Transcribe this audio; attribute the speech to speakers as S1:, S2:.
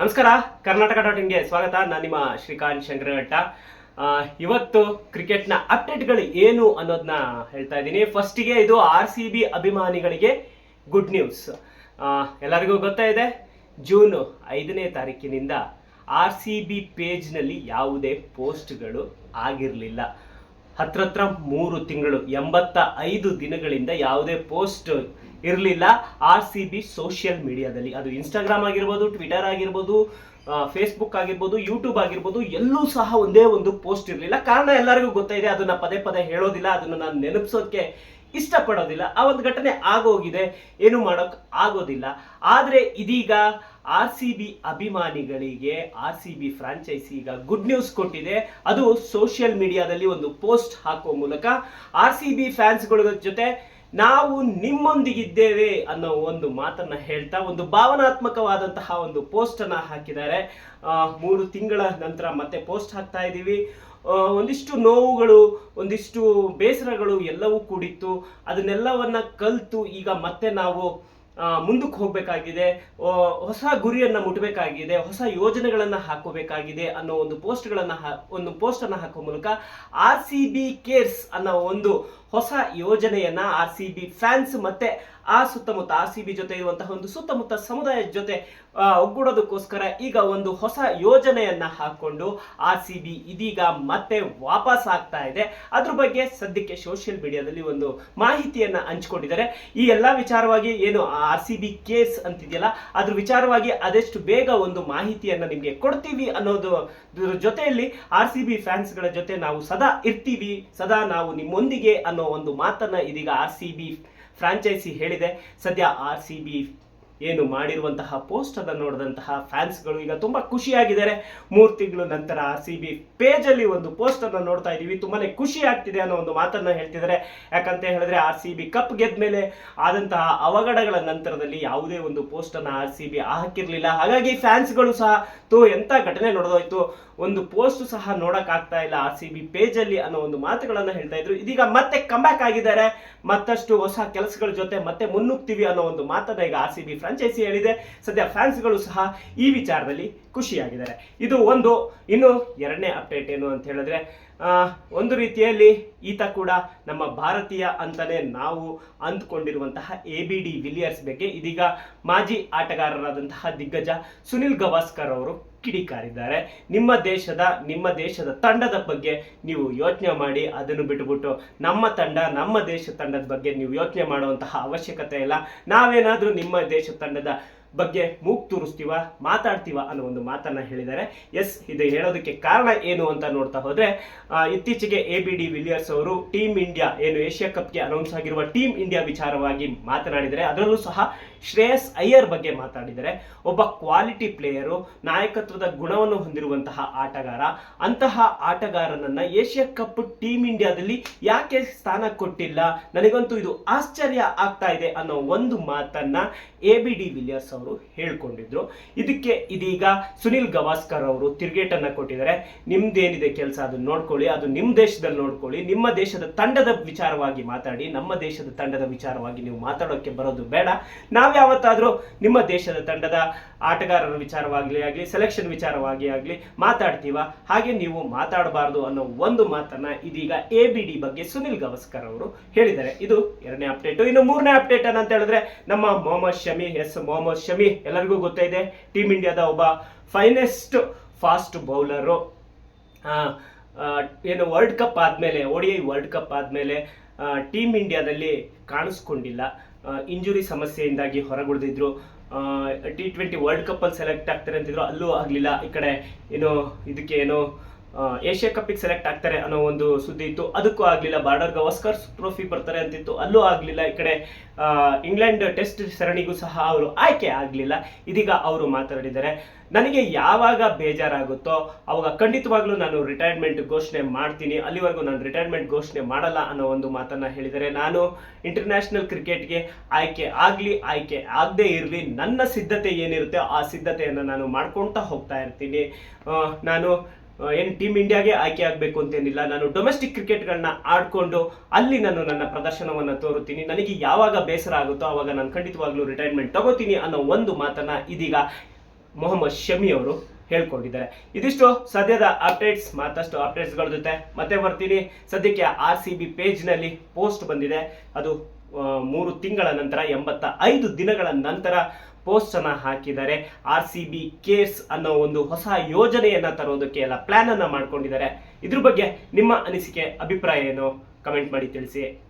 S1: ನಮಸ್ಕಾರ, ಕರ್ನಾಟಕ ಡಾಟ್ ಇನ್ಗೆ ಸ್ವಾಗತ. ನಾನು ನಿಮ್ಮ ಶ್ರೀಕಾಂತ್ ಶಂಕರಘಟ್ಟ ಇವತ್ತು ಕ್ರಿಕೆಟ್ನ ಅಪ್ಡೇಟ್ಗಳು ಏನು ಅನ್ನೋದನ್ನ ಹೇಳ್ತಾ ಇದ್ದೀನಿ. ಫಸ್ಟಿಗೆ ಇದು ಆರ್ ಸಿ ಬಿ ಅಭಿಮಾನಿಗಳಿಗೆ ಗುಡ್ ನ್ಯೂಸ್. ಎಲ್ಲರಿಗೂ ಗೊತ್ತಾ ಇದೆ, ಜೂನ್ ಐದನೇ ತಾರೀಕಿನಿಂದ ಆರ್ ಸಿ ಬಿ ಪೇಜ್ನಲ್ಲಿ ಯಾವುದೇ ಪೋಸ್ಟ್ಗಳು ಆಗಿರಲಿಲ್ಲ. ಹತ್ರ ಹತ್ರ ಮೂರು ತಿಂಗಳು, ಎಂಬತ್ತ ಐದು ದಿನಗಳಿಂದ ಯಾವುದೇ ಪೋಸ್ಟ್ ಇರಲಿಲ್ಲ. ಆರ್ ಸಿ ಬಿ ಸೋಷಿಯಲ್ ಮೀಡಿಯಾದಲ್ಲಿ ಅದು ಇನ್ಸ್ಟಾಗ್ರಾಮ್ ಆಗಿರ್ಬೋದು ಟ್ವಿಟರ್ ಆಗಿರ್ಬೋದು ಫೇಸ್ಬುಕ್ ಆಗಿರ್ಬೋದು ಯೂಟ್ಯೂಬ್ ಆಗಿರ್ಬೋದು, ಎಲ್ಲೂ ಸಹ ಒಂದೇ ಒಂದು ಪೋಸ್ಟ್ ಇರಲಿಲ್ಲ. ಕಾರಣ ಎಲ್ಲರಿಗೂ ಗೊತ್ತಾಯಿದೆ ಅದನ್ನು ಪದೇ ಪದೇ ಹೇಳೋದಿಲ್ಲ, ಅದನ್ನು ನಾನು ನೆನಪಿಸೋಕ್ಕೆ ಇಷ್ಟಪಡೋದಿಲ್ಲ. ಆ ಒಂದು ಘಟನೆ ಆಗೋಗಿದೆ, ಏನು ಮಾಡೋಕ್ ಆಗೋದಿಲ್ಲ. ಆದರೆ ಇದೀಗ ಆರ್ ಸಿ ಬಿ ಅಭಿಮಾನಿಗಳಿಗೆ ಆರ್ ಸಿ ಬಿ ಫ್ರಾಂಚೈಸಿ ಈಗ ಗುಡ್ ನ್ಯೂಸ್ ಕೊಟ್ಟಿದೆ. ಅದು ಸೋಷಿಯಲ್ ಮೀಡಿಯಾದಲ್ಲಿ ಒಂದು ಪೋಸ್ಟ್ ಹಾಕುವ ಮೂಲಕ ಆರ್ ಸಿ ಬಿ ಫ್ಯಾನ್ಸ್ಗಳ ಜೊತೆ ನಾವು ನಿಮ್ಮೊಂದಿಗಿದ್ದೇವೆ ಅನ್ನೋ ಒಂದು ಮಾತನ್ನ ಹೇಳ್ತಾ, ಒಂದು ಭಾವನಾತ್ಮಕವಾದಂತಹ ಒಂದು ಪೋಸ್ಟ್ ಅನ್ನ ಹಾಕಿದ್ದಾರೆ. ಮೂರು ತಿಂಗಳ ನಂತರ ಮತ್ತೆ ಪೋಸ್ಟ್ ಹಾಕ್ತಾ ಇದ್ದೀವಿ. ಒಂದಿಷ್ಟು ನೋವುಗಳು, ಒಂದಿಷ್ಟು ಬೇಸರಗಳು ಎಲ್ಲವೂ ಕೂಡಿತ್ತು. ಅದನ್ನೆಲ್ಲವನ್ನ ಕಲ್ತು ಈಗ ಮತ್ತೆ ನಾವು ಮುಂದಕ್ಕೆ ಹೋಗಬೇಕಾಗಿದೆ. ಹೊಸ ಗುರಿಯನ್ನ ಮುಟ್ಟಬೇಕಾಗಿದೆ ಹೊಸ ಯೋಜನೆಗಳನ್ನ ಹಾಕೋಬೇಕಾಗಿದೆ ಅನ್ನೋ ಒಂದು ಪೋಸ್ಟ್ಗಳನ್ನು ಒಂದು ಪೋಸ್ಟನ್ನು ಹಾಕೋ ಮೂಲಕ ಆರ್ ಸಿ ಬಿ ಕೇರ್ಸ್ ಅನ್ನೋ ಒಂದು ಹೊಸ ಯೋಜನೆಯನ್ನ ಆರ್ ಸಿ ಬಿ ಫ್ಯಾನ್ಸ್ ಮತ್ತೆ ಆ ಸುತ್ತಮುತ್ತ ಆರ್ ಸಿ ಬಿ ಜೊತೆ ಇರುವಂತಹ ಒಂದು ಸುತ್ತಮುತ್ತ ಸಮುದಾಯದ ಜೊತೆ ಒಗ್ಗೂಡೋದಕ್ಕೋಸ್ಕರ ಈಗ ಒಂದು ಹೊಸ ಯೋಜನೆಯನ್ನ ಹಾಕೊಂಡು ಆರ್ ಸಿ ಬಿ ಇದೀಗ ಮತ್ತೆ ವಾಪಸ್ ಆಗ್ತಾ ಇದೆ. ಅದ್ರ ಬಗ್ಗೆ ಸದ್ಯಕ್ಕೆ ಸೋಷಿಯಲ್ ಮೀಡಿಯಾದಲ್ಲಿ ಒಂದು ಮಾಹಿತಿಯನ್ನ ಹಂಚ್ಕೊಂಡಿದ್ದಾರೆ. ಈ ಎಲ್ಲಾ ವಿಚಾರವಾಗಿ ಏನು ಆರ್ ಸಿ ಬಿ ಕೇಸ್ ಅಂತಿದೆಯಲ್ಲ, ಅದ್ರ ವಿಚಾರವಾಗಿ ಅದೆಷ್ಟು ಬೇಗ ಒಂದು ಮಾಹಿತಿಯನ್ನ ನಿಮ್ಗೆ ಕೊಡ್ತೀವಿ ಅನ್ನೋದು ಜೊತೆಯಲ್ಲಿ ಆರ್ ಸಿ ಬಿ ಫ್ಯಾನ್ಸ್ಗಳ ಜೊತೆ ನಾವು ಸದಾ ಇರ್ತೀವಿ, ಸದಾ ನಾವು ನಿಮ್ಮೊಂದಿಗೆ ಅನ್ನೋ ಒಂದು ಮಾತನ್ನ ಇದೀಗ ಆರ್ ಸಿ ಬಿ ಫ್ರಾಂಚೈಸಿ ಹೇಳಿದೆ. ಸದ್ಯ ಆರ್ ಸಿ ಬಿ ಏನು ಮಾಡಿರುವಂತಹ ಪೋಸ್ಟ್ ಅನ್ನು ನೋಡಿದಂತಹ ಫ್ಯಾನ್ಸ್ಗಳು ಈಗ ತುಂಬಾ ಖುಷಿಯಾಗಿದ್ದಾರೆ. ಮೂರು ತಿಂಗಳು ನಂತರ ಆರ್ ಸಿ ಬಿ ಪೇಜ್ ಅಲ್ಲಿ ಒಂದು ಪೋಸ್ಟ್ ಅನ್ನು ನೋಡ್ತಾ ಇದೀವಿ ತುಂಬಾನೇ ಖುಷಿ ಆಗ್ತಿದೆ ಅನ್ನೋ ಒಂದು ಮಾತನ್ನ ಹೇಳ್ತಿದ್ದಾರೆ. ಯಾಕಂತ ಹೇಳಿದ್ರೆ ಆರ್ ಸಿ ಬಿ ಕಪ್ ಗೆದ್ದ ಮೇಲೆ ಆದಂತಹ ಅವಘಡಗಳ ನಂತರದಲ್ಲಿ ಯಾವುದೇ ಒಂದು ಪೋಸ್ಟ್ ಅನ್ನ ಆರ್ ಸಿ ಬಿ ಹಾಕಿರ್ಲಿಲ್ಲ. ಹಾಗಾಗಿ ಫ್ಯಾನ್ಸ್ಗಳು ಸಹ ತೋ ಎಂತ ಘಟನೆ ನಡೆದೋಯ್ತು ಒಂದು ಪೋಸ್ಟ್ ಸಹ ನೋಡಕ್ ಆಗ್ತಾ ಇಲ್ಲ ಆರ್ ಸಿ ಬಿ ಪೇಜ್ ಅಲ್ಲಿ ಅನ್ನೋ ಒಂದು ಮಾತುಗಳನ್ನ ಹೇಳ್ತಾ ಇದ್ರು. ಇದೀಗ ಮತ್ತೆ ಕಂಬ್ಯಾಕ್ ಆಗಿದ್ದಾರೆ. ಮತ್ತಷ್ಟು ಹೊಸ ಕೆಲಸಗಳ ಜೊತೆ ಮತ್ತೆ ಮುನ್ನುಗ್ತೀವಿ ಅನ್ನೋ ಒಂದು ಮಾತನ್ನ ಈಗ ಆರ್ ಸಿ ಬಿ ಫ್ರಾಂಚೈಸಿ ಹೇಳಿದೆ. ಸದ್ಯ ಫ್ಯಾನ್ಸ್ಗಳು ಸಹ ಈ ವಿಚಾರದಲ್ಲಿ ಖುಷಿಯಾಗಿದ್ದಾರೆ. ಇದು ಒಂದು, ಇನ್ನು ಎರಡನೇ ಅಪ್ಡೇಟ್ ಏನು ಅಂತ ಹೇಳಿದ್ರೆ ಒಂದು ರೀತಿಯಲ್ಲಿ ಈತ ಕೂಡ ನಮ್ಮ ಭಾರತೀಯ ಅಂತಲೇ ನಾವು ಅಂದ್ಕೊಂಡಿರುವಂತಹ ಎ ಬಿ ಡಿ ವಿಲಿಯರ್ಸ್ ಬಗ್ಗೆ ಇದೀಗ ಮಾಜಿ ಆಟಗಾರರಾದಂತಹ ದಿಗ್ಗಜ ಸುನಿಲ್ ಗವಾಸ್ಕರ್ ಅವರು ಕಿಡಿಕಾರಿದ್ದಾರೆ. ನಿಮ್ಮ ದೇಶದ ನಿಮ್ಮ ದೇಶದ ತಂಡದ ಬಗ್ಗೆ ನೀವು ಯೋಚನೆ ಮಾಡಿ, ಅದನ್ನು ಬಿಟ್ಟುಬಿಟ್ಟು ನಮ್ಮ ತಂಡ, ನಮ್ಮ ದೇಶ ತಂಡದ ಬಗ್ಗೆ ನೀವು ಯೋಚನೆ ಮಾಡುವಂತಹ ಅವಶ್ಯಕತೆ ಇಲ್ಲ. ನಾವೇನಾದರೂ ನಿಮ್ಮ ದೇಶ ತಂಡದ ಬಗ್ಗೆ ಮೂಗ್ ತೂರಿಸ್ತೀವ, ಮಾತಾಡ್ತೀವ ಅನ್ನೋ ಒಂದು ಮಾತನ್ನ ಹೇಳಿದ್ದಾರೆ. ಎಸ್, ಇದು ಹೇಳೋದಕ್ಕೆ ಕಾರಣ ಏನು ಅಂತ ನೋಡ್ತಾ ಹೋದ್ರೆ ಇತ್ತೀಚೆಗೆ ಎ ಬಿ ಡಿ ವಿಲಿಯರ್ಸ್ ಅವರು ಟೀಮ್ ಇಂಡಿಯಾ, ಏನು ಏಷ್ಯಾ ಕಪ್ಗೆ ಅನೌನ್ಸ್ ಆಗಿರುವ ಟೀಮ್ ಇಂಡಿಯಾ ವಿಚಾರವಾಗಿ ಮಾತನಾಡಿದರೆ, ಅದರಲ್ಲೂ ಸಹ ಶ್ರೇಯಸ್ ಅಯ್ಯರ್ ಬಗ್ಗೆ ಮಾತಾಡಿದರೆ, ಒಬ್ಬ ಕ್ವಾಲಿಟಿ ಪ್ಲೇಯರು ನಾಯಕತ್ವದ ಗುಣವನ್ನು ಹೊಂದಿರುವಂತಹ ಆಟಗಾರ. ಅಂತಹ ಆಟಗಾರನನ್ನ ಏಷ್ಯಾ ಕಪ್ ಟೀಮ್ ಇಂಡಿಯಾದಲ್ಲಿ ಯಾಕೆ ಸ್ಥಾನ ಕೊಟ್ಟಿಲ್ಲ? ನನಗಂತೂ ಇದು ಆಶ್ಚರ್ಯ ಆಗ್ತಾ ಇದೆ ಅನ್ನೋ ಒಂದು ಮಾತನ್ನ ಎ ಬಿ ಡಿ ವಿಲಿಯರ್ಸ್ ಅವರು ಹೇಳ್ಕೊಂಡಿದ್ರು. ಇದಕ್ಕೆ ಇದೀಗ ಸುನಿಲ್ ಗವಾಸ್ಕರ್ ಅವರು ತಿರುಗೇಟನ್ನ ಕೊಟ್ಟಿದ್ದಾರೆ. ನಿಮ್ದೇನಿದೆ ಕೆಲಸ ಅದನ್ನ ನೋಡ್ಕೊಳ್ಳಿ, ಅದು ನಿಮ್ಮ ದೇಶದಲ್ಲಿ ನೋಡ್ಕೊಳ್ಳಿ. ನಿಮ್ಮ ದೇಶದ ತಂಡದ ವಿಚಾರವಾಗಿ ಮಾತಾಡಿ, ನಮ್ಮ ದೇಶದ ತಂಡದ ವಿಚಾರವಾಗಿ ನೀವು ಮಾತಾಡೋಕೆ ಬರೋದು ಬೇಡ. ನಾವ್ ಯಾವತ್ತಾದ್ರೂ ನಿಮ್ಮ ದೇಶದ ತಂಡದ ಆಟಗಾರರ ವಿಚಾರವಾಗಲಿ ಆಗಲಿ ಸೆಲೆಕ್ಷನ್ ವಿಚಾರವಾಗಿ ಆಗಲಿ ಮಾತಾಡ್ತೀವ? ಹಾಗೆ ನೀವು ಮಾತಾಡಬಾರ್ದು ಅನ್ನೋ ಒಂದು ಮಾತನ್ನ ಇದೀಗ ಎ ಬಿ ಡಿ ಬಗ್ಗೆ ಸುನಿಲ್ ಗವಸ್ಕರ್ ಅವರು ಹೇಳಿದ್ದಾರೆ. ಇದು ಎರಡನೇ ಅಪ್ಡೇಟ್ ಇನ್ನು ಮೂರನೇ ಅಪ್ಡೇಟ್ ಅಂತ ಹೇಳಿದ್ರೆ ನಮ್ಮ ಮೊಹಮ್ಮದ್ ಶಮಿ, ಎಸ್ ಮೊಹಮ್ಮದ್ ಶಮಿ, ಎಲ್ಲರಿಗೂ ಗೊತ್ತಾಯಿದೆ ಟೀಮ್ ಇಂಡಿಯಾದ ಒಬ್ಬ ಫೈನೆಸ್ಟ್ ಫಾಸ್ಟ್ ಬೌಲರು ಏನು ವರ್ಲ್ಡ್ ಕಪ್ ಆದಮೇಲೆ ಒಡಿ ವರ್ಲ್ಡ್ ಕಪ್ ಆದಮೇಲೆ ಟೀಮ್ ಇಂಡಿಯಾದಲ್ಲಿ ಕಾಣಿಸ್ಕೊಂಡಿಲ್ಲ. ಇಂಜುರಿ ಸಮಸ್ಯೆಯಿಂದಾಗಿ ಹೊರಗುಳಿದಿದ್ರು. ಟಿ ಟ್ವೆಂಟಿ ವರ್ಲ್ಡ್ ಕಪ್ಪಲ್ಲಿ ಸೆಲೆಕ್ಟ್ ಆಗ್ತಾರೆ ಅಂತಿದ್ರು. ಅಲ್ಲೂ ಆಗಲಿಲ್ಲ. ಈ ಕಡೆ ಏನು, ಇದಕ್ಕೆ ಏನೋ ಏಷ್ಯಾ ಕಪ್ಪಿಗೆ ಸೆಲೆಕ್ಟ್ ಆಗ್ತಾರೆ ಅನ್ನೋ ಒಂದು ಸುದ್ದಿ ಇತ್ತು. ಅದಕ್ಕೂ ಆಗಲಿಲ್ಲ. ಬಾರ್ಡರ್ ಗವಾಸ್ಕರ್ ಟ್ರೋಫಿ ಬರ್ತಾರೆ ಅಂತಿತ್ತು. ಅಲ್ಲೂ ಆಗಲಿಲ್ಲ. ಈ ಕಡೆ ಇಂಗ್ಲೆಂಡ್ ಟೆಸ್ಟ್ ಸರಣಿಗೂ ಸಹ ಅವರು ಆಯ್ಕೆ ಆಗಲಿಲ್ಲ. ಇದೀಗ ಅವರು ಮಾತಾಡಿದ್ದಾರೆ. ನನಗೆ ಯಾವಾಗ ಬೇಜಾರಾಗುತ್ತೋ ಅವಾಗ ಖಂಡಿತವಾಗ್ಲೂ ನಾನು ರಿಟೈರ್ಮೆಂಟ್ ಘೋಷಣೆ ಮಾಡ್ತೀನಿ. ಅಲ್ಲಿವರೆಗೂ ನಾನು ರಿಟೈರ್ಮೆಂಟ್ ಘೋಷಣೆ ಮಾಡಲ್ಲ ಅನ್ನೋ ಒಂದು ಮಾತನ್ನ ಹೇಳಿದರೆ ನಾನು ಇಂಟರ್ನ್ಯಾಷನಲ್ ಕ್ರಿಕೆಟ್ಗೆ ಆಯ್ಕೆ ಆಗಲಿ, ಆಯ್ಕೆ ಆಗದೆ ಇರಲಿ, ನನ್ನ ಸಿದ್ಧತೆ ಏನಿರುತ್ತೆ ಆ ಸಿದ್ಧತೆಯನ್ನು ನಾನು ಮಾಡ್ಕೊಳ್ತಾ ಹೋಗ್ತಾ ಇರ್ತೀನಿ. ನಾನು ಏನು ಟೀಮ್ ಇಂಡಿಯಾಗೆ ಆಯ್ಕೆ ಆಗಬೇಕು ಅಂತೇನಿಲ್ಲ. ನಾನು ಡೊಮೆಸ್ಟಿಕ್ ಕ್ರಿಕೆಟ್ಗಳನ್ನ ಆಡ್ಕೊಂಡು ಅಲ್ಲಿ ನಾನು ನನ್ನ ಪ್ರದರ್ಶನವನ್ನು ತೋರುತ್ತೀನಿ. ನನಗೆ ಯಾವಾಗ ಬೇಸರ ಆಗುತ್ತೋ ಆವಾಗ ನಾನು ಖಂಡಿತವಾಗ್ಲೂ ರಿಟೈರ್ಮೆಂಟ್ ತಗೋತೀನಿ ಅನ್ನೋ ಒಂದು ಮಾತನ್ನ ಇದೀಗ ಮೊಹಮ್ಮದ್ ಶಮಿ ಅವರು ಹೇಳ್ಕೊಂಡಿದ್ದಾರೆ. ಇದಿಷ್ಟು ಸದ್ಯದ ಅಪ್ಡೇಟ್ಸ್ ಮತ್ತಷ್ಟು ಅಪ್ಡೇಟ್ಸ್ಗಳ ಜೊತೆ. ಮತ್ತೆ ಬರ್ತೀನಿ. ಸದ್ಯಕ್ಕೆ ಆರ್ ಸಿ ಬಿ ಪೇಜ್ನಲ್ಲಿ ಪೋಸ್ಟ್ ಬಂದಿದೆ. ಅದು ಮೂರು ತಿಂಗಳ ನಂತರ, ಎಂಬತ್ತ ಐದು ದಿನಗಳ ನಂತರ ಪೋಸ್ಟ್ ಅನ್ನ ಹಾಕಿದ್ದಾರೆ. ಆರ್ ಸಿ ಬಿ ಕೇರ್ಸ್ ಅನ್ನೋ ಒಂದು ಹೊಸ ಯೋಜನೆಯನ್ನ ತರೋದಕ್ಕೆ ಎಲ್ಲ ಅನ್ನ ಮಾಡ್ಕೊಂಡಿದ್ದಾರೆ. ಇದ್ರ ಬಗ್ಗೆ ನಿಮ್ಮ ಅನಿಸಿಕೆ, ಅಭಿಪ್ರಾಯ ಏನು? ಕಮೆಂಟ್ ಮಾಡಿ ತಿಳಿಸಿ.